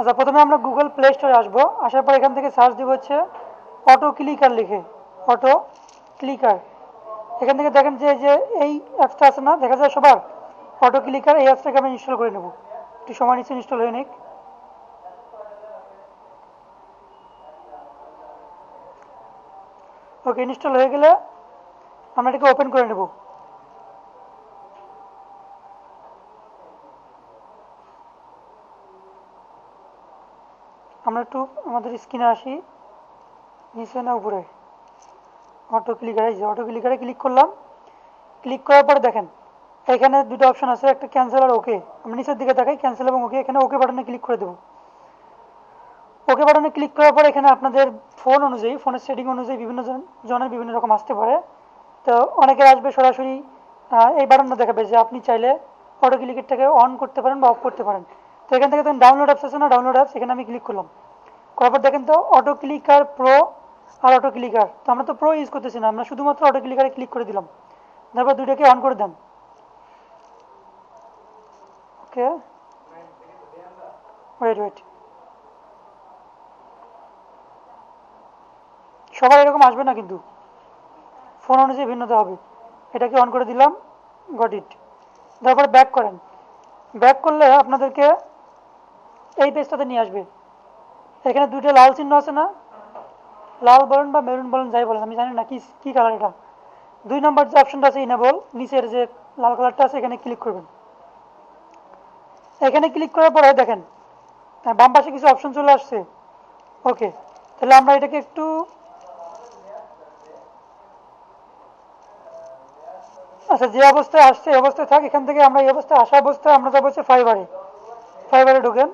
আচ্ছা প্রথমে আমরা গুগল প্লে স্টোরে আসব। আসার পর এখান থেকে সার্চ দিব হচ্ছে অটো ক্লিকার লিখে। অটো ক্লিকার এখান থেকে দেখেন যে যে এই অ্যাপসটা আছে না, দেখা যায় সবার অটো ক্লিকার এই অ্যাপসটাকে আমি ইনস্টল করে নেব। একটু সময় নিচ্ছে ইনস্টল হয়ে নিক। ওকে ইনস্টল হয়ে গেলে আমরা এটাকে ওপেন করে নেব। আমরা একটু আমাদের স্ক্রিনে আসি। নিচে না উপরে। অটো ক্লিকারে যে অটো ক্লিকারে ক্লিক করলাম। ক্লিক করার পরে দেখেন, এখানে দুটো অপশন আছে, একটা ক্যান্সেল আর ওকে আমরা নিচের দিকে দেখাই ক্যান্সেল এবং ওকে এখানে ওকে বাটনে ক্লিক করে দেবো। ওকে বাটনে ক্লিক করার পর এখানে আপনাদের ফোন অনুযায়ী ফোনের সেটিং অনুযায়ী বিভিন্ন জনের বিভিন্ন রকম আসতে পারে। তো অনেকের আসবে সরাসরি এই বাটনটা দেখাবে যে আপনি চাইলে অটো ক্লিকেরটাকে অন করতে পারেন বা অফ করতে পারেন। তো এখান থেকে দেখেন ডাউনলোড অ্যাপস আছে না? ডাউনলোড অ্যাপস এখানে আমি ক্লিক করলাম। করার পর দেখেন তো অটো ক্লিকার প্রো আর অটো ক্লিকার তো আমরা তো প্রো ইউজ করতেছি না, আমরা শুধুমাত্র অটো ক্লিকারে ক্লিক করে দিলাম। তারপর দুইটাকে অন করে দেন। ওকে ওয়েট ওয়েট সবার এরকম আসবে না কিন্তু। ফোন অনুযায়ী ভিন্নতা হবে। এটাকে অন করে দিলাম গট ইট তারপরে ব্যাক করেন। ব্যাক করলে আপনাদেরকে এই পেজটাতে নিয়ে আসবে। এখানে দুইটা লাল চিহ্ন আছে না? লাল বলেন বা মেরুন বলেন যাই বলেন, আমি জানি না কি কি কালার এটা। দুই নম্বর যে অপশনটা আছে ইনেবল নিচের যে লাল কালারটা আছে, এখানে ক্লিক করবেন। এখানে ক্লিক করার পরে দেখেন বাম পাশে কিছু অপশন চলে আসছে। ওকে তাহলে আমরা এটাকে একটু আচ্ছা যে অবস্থায় আসছে, এই অবস্থায় থাক, এখান থেকে আমরা এই অবস্থায় আসা অবস্থায় আমরা যাব হচ্ছে ফাইবারে ফাইবারে ঢুকেন।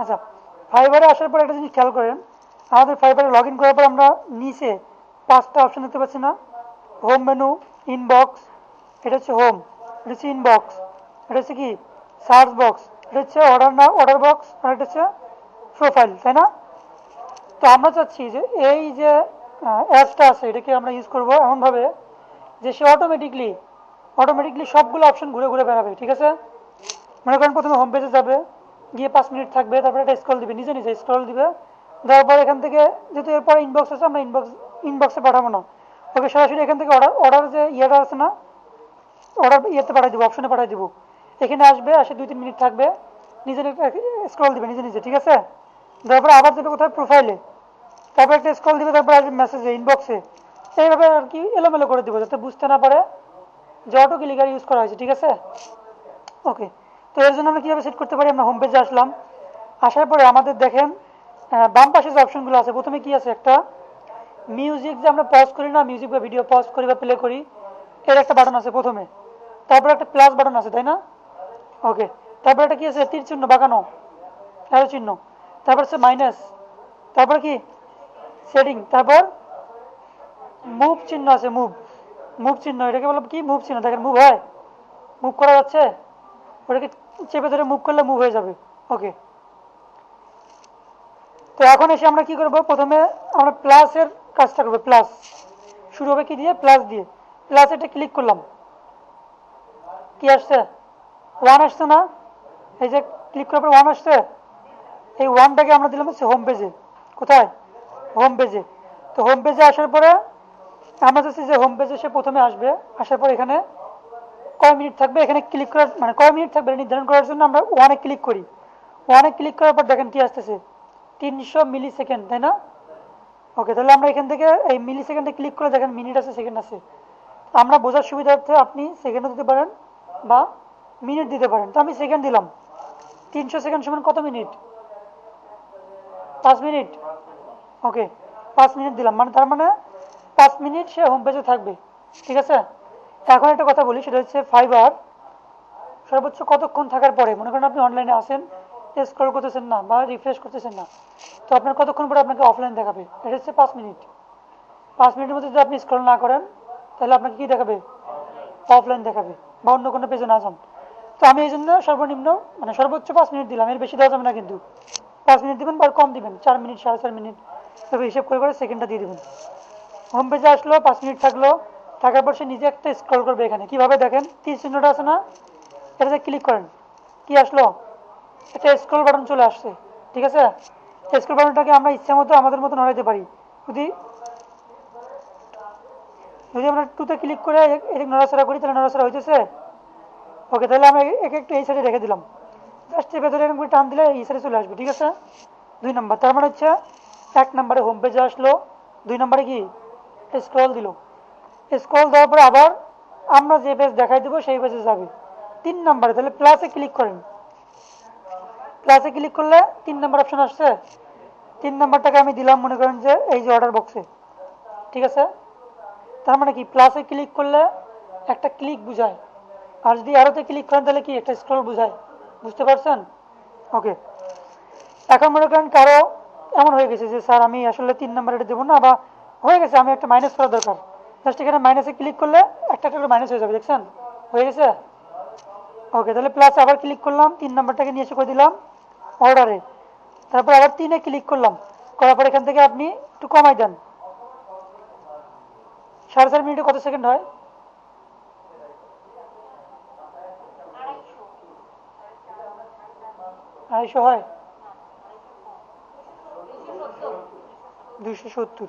আচ্ছা ফাইবারে আসার পর একটা জিনিস খেয়াল করেন, আমাদের ফাইবারে লগ ইন করার পর আমরা নিচে পাঁচটা অপশন দেখতে পাচ্ছি না। হোম মেনু ইনবক্স এটা হচ্ছে হোম এটা হচ্ছে ইনবক্স এটা হচ্ছে কি? সার্চ বক্স এটা হচ্ছে অর্ডার না অর্ডার বক্স আর এটা হচ্ছে প্রোফাইল তাই না? তো আমরা চাচ্ছি যে এই যে অ্যাপসটা আছে, এটাকে আমরা ইউজ করব এমনভাবে যে সে অটোমেটিকলি অটোমেটিকলি সবগুলো অপশন ঘুরে ঘুরে বেড়াবে, ঠিক আছে? মনে করেন প্রথমে হোম পেজে যাবে গিয়ে পাঁচ মিনিট থাকবে, তারপরে একটা স্ক্রল দিবে, নিজে নিজে স্ক্রল দিবে। দেওয়ার পর এখান থেকে যেহেতু এরপরে ইনবক্স আছে, আমরা ইনবক্স ইনবক্সে পাঠাবো না। ওকে, সরাসরি এখান থেকে অর্ডার অর্ডার যে ইয়েটা আছে না অর্ডার ইয়েতে পাঠিয়ে দেবো অপশনে পাঠিয়ে দেবো। এখানে আসবে, আসে দুই তিন মিনিট থাকবে, নিজে স্ক্রল দিবে, নিজে নিজে, ঠিক আছে? তারপরে আবার যাবে কোথায় প্রোফাইলে তারপর একটা স্ক্রল দিবে, তারপরে আসবে মেসেজে ইনবক্সে এইভাবে আর কি এলোমেলো করে দিব, যাতে বুঝতে না পারে যে অটো ক্লিকার ইউজ করা হয়েছে, ঠিক আছে? ওকে। তো এর জন্য আমরা কীভাবে সেট করতে পারি? আমরা হোম পেজে আসলাম। আসার পরে আমাদের দেখেন বাম পাশে যে অপশনগুলো আছে, প্রথমে কি আছে একটা? মিউজিক যে আমরা পজ করি না মিউজিক বা ভিডিও পজ করি বা প্লে করি, এর একটা বাটন আছে প্রথমে। তারপরে একটা প্লাস বাটন আছে, তাই না? ওকে তারপরে একটা কি আছে? তীর চিহ্ন, বাঁকানো। অ্যারো চিহ্ন। তারপর হচ্ছে মাইনাস তারপর কি? সেটিং তারপর মুভ চিহ্ন আছে মুভ মুভ চিহ্ন। এটাকে বললাম কি? মুভ চিহ্ন। দেখেন মুভ হয়। মুভ করা যাচ্ছে? ওটাকে চেপে ধরে মুভ করলে মুভ হয়ে যাবে। ওকে তো এখন এসে আমরা কি করব? প্রথমে আমরা প্লাসের কাজটা করব প্লাস শুরু হবে কি দিয়ে? প্লাস দিয়ে। প্লাস এটা ক্লিক করলাম। কি আসছে? ওয়ান আসছে না? এই যে ক্লিক করার পর ওয়ান আসছে? এই ওয়ানটাকে আমরা দিলাম হচ্ছে হোম পেজে কোথায়? হোম পেজে তো হোম পেজে আসার পরে, আমরা যে হোম পেজে সে প্রথমে আসবে। আসার পর এখানে কয় মিনিট থাকবে? এখানে ক্লিক করার মানে কয় মিনিট থাকবে নির্ধারণ করার জন্য আমরা ওয়ানে ক্লিক করি। ওয়ানে ক্লিক করার পর দেখেন কি আসতেছে? তিনশো মিলি সেকেন্ড তাই না? ওকে তাহলে আমরা এখান থেকে এই মিলি সেকেন্ডে ক্লিক করে দেখেন মিনিট আছে সেকেন্ড আছে। আমরা বোঝার সুবিধার্থে আপনি সেকেন্ডও দিতে পারেন বা মিনিট দিতে পারেন। তো আমি সেকেন্ড দিলাম। তিনশো সেকেন্ড সমান কত মিনিট পাঁচ মিনিট ওকে পাঁচ মিনিট দিলাম। মানে তার মানে পাঁচ মিনিট সে হোম পেজে থাকবে। ঠিক আছে? এখন একটা কথা বলি, সেটা হচ্ছে ফাইবার সর্বোচ্চ কতক্ষণ থাকার পরে, মনে করেন আপনি অনলাইনে আসেন স্ক্রল করতেছেন না বা রিফ্রেশ করতেছেন না, তো আপনার কতক্ষণ পরে আপনাকে অফলাইন দেখাবে? এটা হচ্ছে পাঁচ মিনিট পাঁচ মিনিটের মধ্যে যদি আপনি স্ক্রল না করেন, তাহলে আপনাকে কি দেখাবে? অফলাইন দেখাবে, বা অন্য কোনো পেজে না যান। তো আমি এই জন্য সর্বনিম্ন মানে সর্বোচ্চ পাঁচ মিনিট দিলাম, এর বেশি দেওয়া যাবে না কিন্তু। পাঁচ মিনিট দিবেন বা কম দিবেন, চার মিনিট সাড়ে চার মিনিট তবে হিসেব করে করে সেকেন্ডটা দিয়ে দেবেন। হোম পেজে আসলো, পাঁচ মিনিট থাকল থাকার পর সে নিজে একটা স্ক্রল করবে এখানে। কীভাবে দেখেন? তীর চিহ্নটা আছে না? এটাতে ক্লিক করেন। কি আসলো? একটা স্ক্রল বাটন চলে আসছে। ঠিক আছে? স্ক্রল বাটনটাকে আমরা ইচ্ছা মতো আমাদের মতো নড়াইতে পারি। যদি যদি আমরা টুতে ক্লিক করে এদিক নড়াচড়া করি, তাহলে নড়াচড়া হইতেছে? ওকে তাহলে আমি একে একটু এই সাইডে রেখে দিলাম। জাস্ট চেপে ধরে এরকম করে টান দিলে এই সাইডে চলে আসবে, ঠিক আছে? দুই নম্বর। তার মানে হচ্ছে এক নম্বরে হোম পেজে আসলো। দুই নম্বরে কি? স্ক্রল দিল। স্ক্রল দেওয়ার পরে আবার আমরা যে পেজ দেখাই দেবো, সেই পেজে যাবে। তিন নম্বরে, তাহলে প্লাসে ক্লিক করেন। প্লাসে ক্লিক করলে তিন নম্বর অপশন আসছে। তিন নম্বরটাকে আমি দিলাম, মনে করেন যে এই যে অর্ডার বক্সে ঠিক আছে? তার মানে কি? প্লাসে ক্লিক করলে একটা ক্লিক বুঝায়। আর যদি আরোতে ক্লিক করেন, তাহলে কি? একটা স্ক্রল বুঝায়। বুঝতে পারছেন? ওকে এখন মনে করেন কারও এমন হয়ে গেছে যে, স্যার, আমি আসলে তিন নম্বর এটা দেবো না বা হয়ে গেছে, আমি একটা মাইনাস করা দরকার। জাস্ট এখানে মাইনাসে ক্লিক করলে একটা একটা মাইনাস হয়ে যাবে, দেখছেন? হয়ে গেছে? ওকে তাহলে প্লাস আবার ক্লিক করলাম, তিন নম্বরটাকে নিয়ে এসে করে দিলাম অর্ডারে তারপর আবার তিনে ক্লিক করলাম, করার পর এখান থেকে আপনি একটু কমাই দেন। সাড়ে চার মিনিটে কত সেকেন্ড হয়? আড়াইশো হয়। দুইশো সত্তর।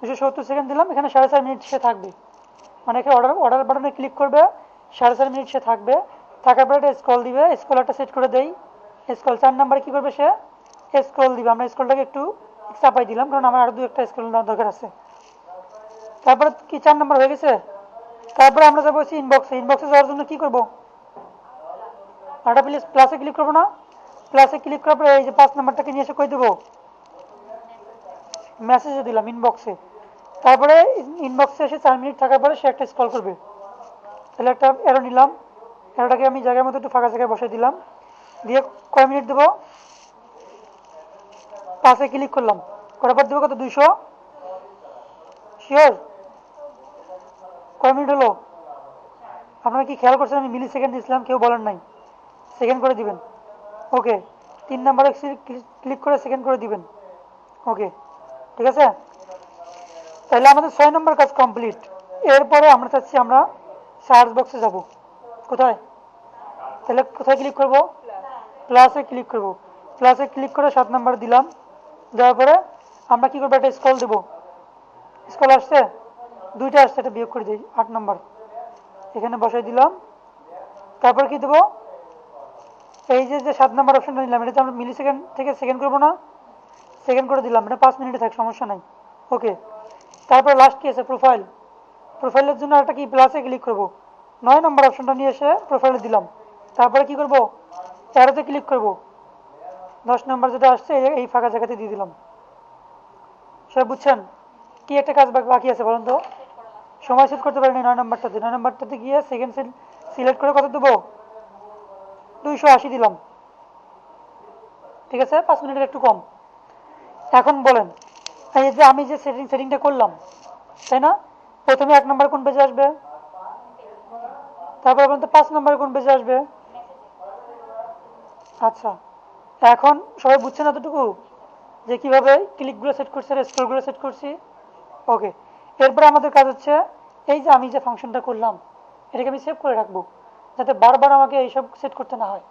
দুশো সত্তর সেকেন্ড দিলাম, এখানে সাড়ে চার মিনিট সে থাকবে। মানে এখানে অর্ডার অর্ডার বাটনে ক্লিক করবে, সাড়ে চার মিনিট সে থাকবে। থাকার পরে একটা স্কল দিবে স্কলারটা সেট করে দেই। স্কল চার নাম্বারে কী করবে সে? স্ক্রল দিবে। আমরা স্ক্রলটাকে একটু চাপাই দিলাম, কারণ আমার আরও দু একটা দেওয়ার দরকার আছে। তারপরে কি চার নাম্বার হয়ে গেছে? তারপরে আমরা যাব ইনবক্সে ইনবক্সে যাওয়ার জন্য কি করব? আটা প্লাসে ক্লিক করব না? প্লাসে ক্লিক করার পরে এই যে পাঁচ নাম্বারটাকে নিয়ে এসে কই দেবো? মেসেজে দিলাম ইনবক্সে তারপরে ইনবক্সে এসে চার মিনিট থাকার পরে সে একটা স্কল করবে। তাহলে একটা এরো নিলাম। এরোটাকে আমি জায়গার মতো একটু ফাঁকা জায়গায় বসে দিলাম। দিয়ে কয় মিনিট দেবো? পাশে ক্লিক করলাম। করার পর দেবো কত? দুইশো? শিওর কয় মিনিট হলো? আপনারা কি খেয়াল করছেন? আমি মিলি সেকেন্ড দিয়েছিলাম, কেউ বলেন নাই। সেকেন্ড করে দিবেন। ওকে তিন নাম্বারে ক্লিক করে সেকেন্ড করে দিবেন। ওকে ঠিক আছে? তাহলে আমাদের ছয় নম্বর কাজ কমপ্লিট এরপরে আমরা চাচ্ছি আমরা সার্চ বক্সে যাব। কোথায়? তাহলে কোথায় ক্লিক করব? প্লাসে ক্লিক করব। প্লাসে ক্লিক করে সাত নাম্বার দিলাম। দেওয়ার পরে আমরা কি করব? একটা স্কল দেবো। স্কল আসছে? দুইটা আসছে এটা বিয়োগ করে দিই, আট নম্বর। এখানে বসাই দিলাম। তারপর কি দেবো? এই যে যে সাত নম্বর অপশনটা নিলাম, এটা তো আমরা মিলি সেকেন্ড থেকে সেকেন্ড করব না। সেকেন্ড করে দিলাম এটা পাঁচ মিনিটে থাক, সমস্যা নাই। ওকে তারপর লাস্ট কি আছে? প্রোফাইল প্রোফাইলের জন্য একটা কি? প্লাসে ক্লিক করব। নয় নম্বর অপশনটা নিয়ে এসে প্রোফাইলে দিলাম। তারপরে কি করব? তেরোতে ক্লিক করব। দশ নম্বর যেটা আসছে, এই- ফাঁকা জায়গাতে দিয়ে দিলাম। সবাই বুঝছেন? কি একটা কাজ বাকি- আছে বলুন তো? সময় সেট করতে পারিনি নয় নম্বরটাতে নয় নম্বরটাতে গিয়ে সেকেন্ড সিলেক্ট করে কত দেবো? দুইশো আশি দিলাম। ঠিক আছে? পাঁচ মিনিটের একটু কম। এখন বলেন। এই যে আমি যে সেটিং সেটিংটা করলাম, তাই না? প্রথমে এক নম্বর কোন পেজে আসবে? তারপরে তো পাঁচ নম্বরে কোন পেজে আসবে? আচ্ছা। এখন সবাই বুঝছেন এতটুকু? যে কীভাবে ক্লিকগুলো সেট করছি আর স্ক্রলগুলো সেট করছি? ওকে এরপর আমাদের কাজ হচ্ছে, এই যে আমি যে ফাংশনটা করলাম, এটাকে আমি সেভ করে রাখব, যাতে বারবার আমাকে এইসব সেট করতে না হয়।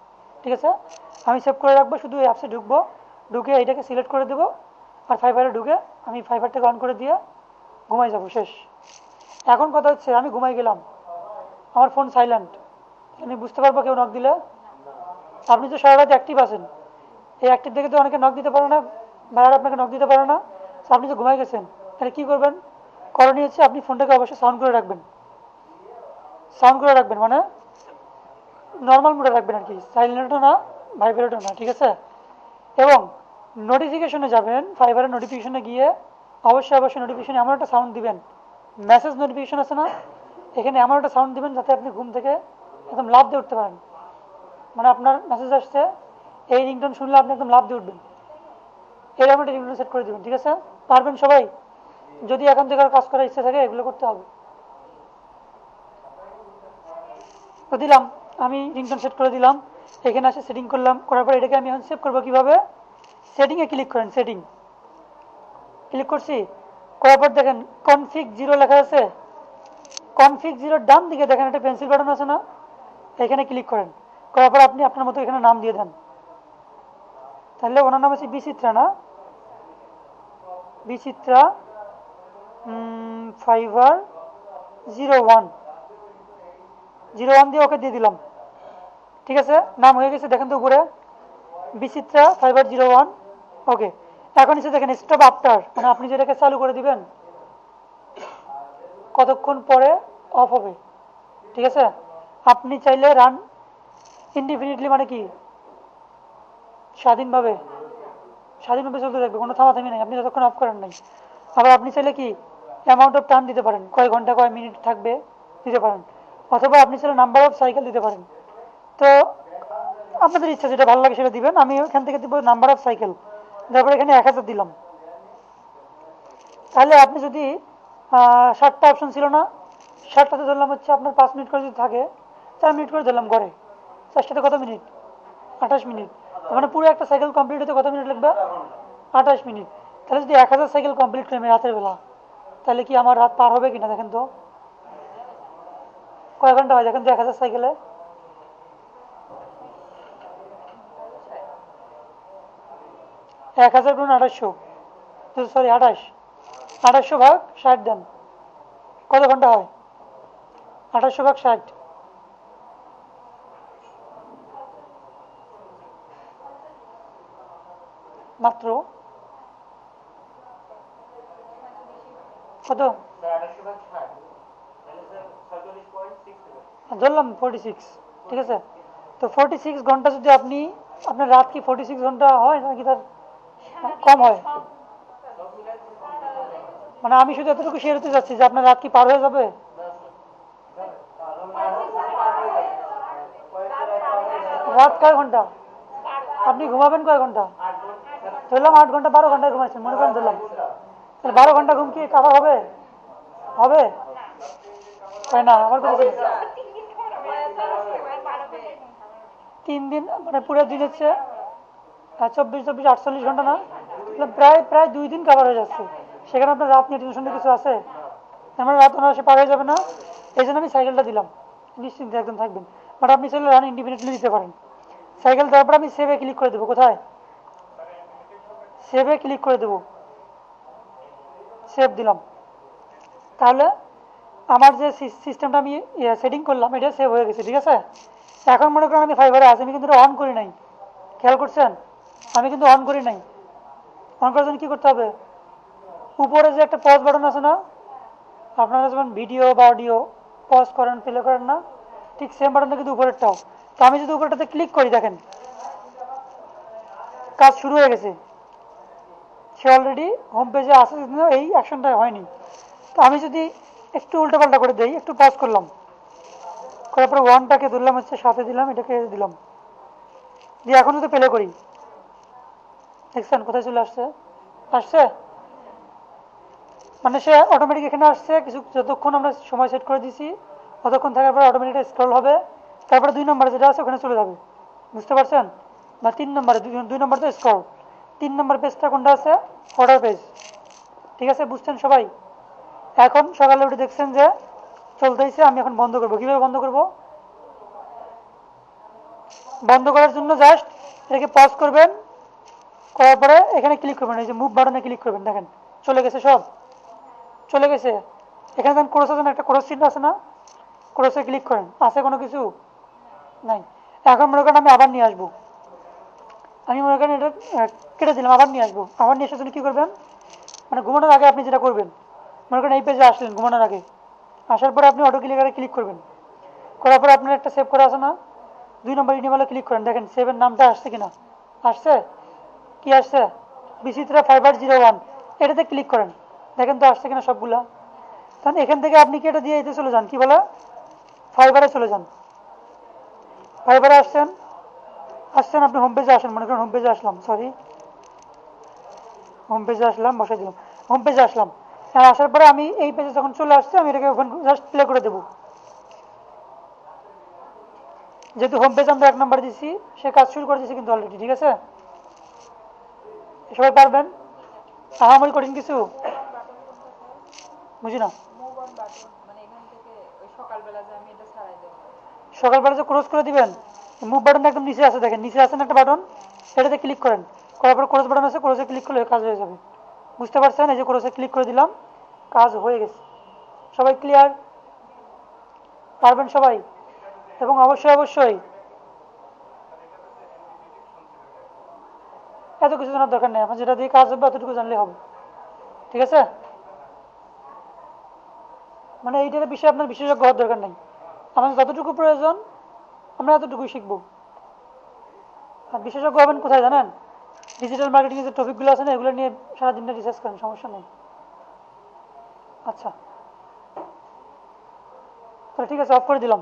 ঠিক আছে? আমি সেভ করে রাখব, শুধু এই অ্যাপসে ঢুকবো, ঢুকে এইটাকে সিলেক্ট করে দেবো আর ফাইবারে ঢুকে আমি ফাইবারটাকে অন করে দিয়ে ঘুমাই যাব, শেষ। এখন কথা হচ্ছে, আমি ঘুমাই গেলাম। আমার ফোন সাইলেন্ট আমি বুঝতে পারব কেউ নক দিলে? আপনি তো সারা রাত অ্যাক্টিভ আছেন। এই অ্যাক্টিভ দেখে তো অনেকে নক দিতে পারে না, ভাইয়ার আপনাকে নক দিতে পারে না। আপনি তো ঘুমাই গেছেন। তাহলে কী করবেন? করণীয় হচ্ছে আপনি ফোনটাকে অবশ্যই সাউন্ড করে রাখবেন। সাউন্ড করে রাখবেন মানে নর্মাল মোডে রাখবেন আর কি। সাইলেন্টও না ভাইব্রেটও না, ঠিক আছে? এবং নোটিফিকেশনে যাবেন ফাইবারের নোটিফিকেশনে গিয়ে অবশ্যই অবশ্যই নোটিফিকেশনে এমন একটা সাউন্ড দিবেন। মেসেজ নোটিফিকেশন আছে না? এখানে এমন একটা সাউন্ড দিবেন যাতে আপনি ঘুম থেকে একদম লাভ দিয়ে উঠতে পারেন। মানে আপনার মেসেজ আসছে, এই রিংটোন শুনলে আপনি একদম লাভ দিয়ে উঠবেন। এরকম একটা রিংটোন সেট করে দেবেন, ঠিক আছে? পারবেন সবাই? যদি এখন থেকে কাজ করার ইচ্ছা থাকে, এগুলো করতে হবে। তো দিলাম, আমি রিংটোন সেট করে দিলাম। এখানে আসে সেটিং করলাম, করার পর এটাকে আমি এখন সেভ করব কীভাবে? সেটিংয়ে ক্লিক করেন সেটিং ক্লিক করছি, করার পর দেখেন কনফিগ জিরো লেখা আছে। কনফিগ জিরোর ডান দিকে দেখেন, একটা পেন্সিল বাটন আছে না? এখানে ক্লিক করেন। করার পর আপনি আপনার মতো এখানে নাম দিয়ে দেন। তাহলে ওনার নাম হচ্ছে বিচিত্রা না? Bichitra fibre zero one zero one দিয়ে ওকে দিয়ে দিলাম। ঠিক আছে? নাম হয়ে গেছে, দেখেন তো উপরে। Bichitra fibre zero one okay এখন এসে দেখেন স্টপ আফটার মানে আপনি যেটাকে চালু করে দিবেন, কতক্ষণ পরে অফ হবে? ঠিক আছে? আপনি চাইলে রান ইনডিফিনিটলি মানে কি? স্বাধীনভাবে স্বাধীনভাবে চলতে থাকবে, কোনো থামাথামি নেই, আপনি যতক্ষণ অফ করেন নাই। আবার আপনি চাইলে কি অ্যামাউন্ট অফ টাইম দিতে পারেন, কয় ঘণ্টা, কয় মিনিট থাকবে, দিতে পারেন। অথবা আপনি চাইলে নাম্বার অফ সাইকেল দিতে পারেন। তো, আপনাদের ইচ্ছা যেটা ভালো লাগে সেটা দিবেন, আমি এখান থেকে দিব নাম্বার অফ সাইকেল তারপরে এখানে এক হাজার দিলাম। তাহলে আপনি যদি ষাটটা অপশন ছিল না ষাটটাতে ধরলাম হচ্ছে আপনার পাঁচ মিনিট করে যদি থাকে, চার মিনিট করে ধরলাম ঘরে। চারটাতে কত মিনিট আঠাশ মিনিট মানে পুরো একটা সাইকেল কমপ্লিট হতে কত মিনিট লাগবে? আঠাশ মিনিট তাহলে যদি এক হাজার সাইকেল কমপ্লিট করি আমি রাতের বেলা, তাহলে কি আমার রাত পার হবে কিনা দেখেন তো? কয় ঘণ্টা হয় দেখেন তো এক হাজার সাইকেলে এক হাজার গুণ আঠাশশো। সরি আঠাশ। আঠাশশো ভাগ ষাট দেন। কত ঘণ্টা হয়? আঠাশশো ভাগ ষাট। মাত্র? কত? ধরলাম ফোর্টি সিক্স ঠিক আছে? তো ফোর্টি সিক্স ঘণ্টা যদি আপনি, আপনার রাত কি ফোর্টি সিক্স ঘণ্টা হয় নাকি তার কম হয়। মানে আমি শুধু এতটুকু শেয়ার হতে যাচ্ছি যে আপনার রাত কি পার হয়ে যাবে? রাত কয় ঘণ্টা? আপনি ঘুমাবেন কয় ঘণ্টা? ধরলাম আট ঘণ্টা, বারো ঘণ্টা ঘুমাইছেন, মনে করেন ধরলাম। তাহলে বারো ঘণ্টা ঘুম কি কাভার হবে? হবে? না, আমার কথা। তিন দিন মানে পুরো দিন হচ্ছে চব্বিশ চব্বিশ, আটচল্লিশ ঘণ্টা না প্রায় প্রায় দুই দিন কাভার হয়ে যাচ্ছে। সেখানে আপনার রাত নিয়ে টেনশন কিছু আছে? আমার রাত অনায়াসে পার হয়ে যাবে না। এই জন্য আমি সাইকেলটা দিলাম। নিশ্চিন্তে একদম থাকবেন। বাট আপনি চাইলে রান ইন্ডিপেন্ডেন্টলি দিতে পারেন। সাইকেল দেওয়ার পর আমি সেভে ক্লিক করে দেবো। কোথায়? সেভে ক্লিক করে দেবো। সেভ দিলাম। তাহলে আমার যে সিস্টেমটা আমি সেটিং করলাম, এটা সেভ হয়ে গেছে। ঠিক আছে? এখন মনে করেন আমি ফাইবারে আছি। আমি কিন্তু অন করি নাই। খেয়াল করছেন? আমি কিন্তু অন করি নাই। অন করার জন্য কী করতে হবে? উপরে যে একটা পজ বাটন আছে না, আপনারা যেমন ভিডিও বা অডিও পজ করেন প্লে করেন না, ঠিক সেম বাটনটা কিন্তু উপরেরটাও। তো আমি যদি উপরেরটাতে ক্লিক করি, দেখেন, কাজ শুরু হয়ে গেছে। সে অলরেডি হোম পেজে আসে এই অ্যাকশনটা হয়নি। তো আমি যদি একটু উল্টোপাল্টা করে দিই, একটু পজ করলাম। করার পরে ওয়ানটাকে ধরলাম, হচ্ছে সাথে দিলাম, এটাকে দিলাম। দিয়ে এখন যদি প্লে করি। দেখছেন কোথায় চলে আসছে? আসছে? মানে সে অটোমেটিক এখানে আসছে, কিছু যতক্ষণ আমরা সময় সেট করে দিছি ততক্ষণ থাকার পরে অটোমেটিক স্ক্রল হবে, তারপরে দুই নম্বরে যেটা আছে ওখানে চলে যাবে। বুঝতে পারছেন? বা তিন নম্বরে, দুই নম্বর তো স্ক্রল তিন নম্বর পেজটা কোনটা আছে? অর্ডার পেজ ঠিক আছে? বুঝছেন সবাই? এখন সকালে উঠে দেখছেন যে চলতেইছে আমি এখন বন্ধ করব। কীভাবে বন্ধ করব? বন্ধ করার জন্য জাস্ট এটাকে পজ করবেন। করার পরে এখানে ক্লিক করবেন, এই যে মুভ বাটনে ক্লিক করবেন, দেখেন, চলে গেছে সব। চলে গেছে। এখানে দেখেন ক্রোস আছে একটা ক্রোস চিহ্ন আছে না? ক্রোসে ক্লিক করেন, আছে কোনো কিছু? নাই। এখন মনে করেন আমি আবার নিয়ে আসব। আমি মনে করেন এটা কেটে দিলাম, আবার নিয়ে আসব। আবার নিয়ে আসার জন্য কী করবেন? মানে ঘুমানোর আগে আপনি যেটা করবেন, মনে করেন এই পেজে আসলেন ঘুমানোর আগে। আসার পরে আপনি অটো ক্লিকারে ক্লিক করবেন। করার পরে আপনার একটা সেভ করা আছে না? দুই নম্বর ইনিমালে ক্লিক করেন, দেখেন সেভের নামটা আসছে কিনা? আসছে? কি আসছে? বিচিত্রা ফাইবার জিরো ওয়ান এটাতে ক্লিক করেন। দেখেন তো আসছে কিনা সবগুলা। তখন এখান থেকে আপনি কি এটা দিয়ে এতে চলে যান? কি বলে? ফাইবারে চলে যান। ফাইবারে আসছেন। আসছেন আপনি হোম পেজে আসেন। মনে করেন হোম পেজে আসলাম। সরি হোম পেজে আসলাম, বসাই দিলাম। হোম পেজে আসলাম। আর আসার পরে আমি এই পেজে যখন চলে আসছে, আমি এটাকে ওখানে জাস্ট প্লে করে দেবো। যেহেতু হোম পেজ আমরা এক নম্বর দিচ্ছি সে কাজ শুরু করে দিয়েছি কিন্তু অলরেডি ঠিক আছে? সবাই পারবেন? আহামরি কঠিন কিছু? বুঝি না? সকালবেলা যে ক্রস করে দিবেন মুভ বাটনটা একদম নিচে আছে দেখেন, নিচে আছে না একটা বাটন সেটাতে ক্লিক করেন। করার পর ক্রস বাটন আছে ক্রসে ক্লিক করলে কাজ হয়ে যাবে। বুঝতে পারছেন? এই যে ক্রসে ক্লিক করে দিলাম, কাজ হয়ে গেছে। সবাই ক্লিয়ার পারবেন সবাই? এবং অবশ্যই অবশ্যই এত কিছু জানার দরকার নেই। আপনার যেটা দিয়ে কাজ হবে অতটুকু জানলে হবে। ঠিক আছে? মানে এইটার বিষয়ে আপনার বিশেষজ্ঞ হওয়ার দরকার নেই। আমাদের যতটুকু প্রয়োজন, আমরা এতটুকুই শিখব। আর বিশেষজ্ঞ হবেন কোথায় জানেন? ডিজিটাল মার্কেটিং যে টপিকগুলো আছে না, এগুলো নিয়ে সারাদিনটা রিসার্চ করেন, সমস্যা নেই। আচ্ছা। তাহলে ঠিক আছে অফ করে দিলাম।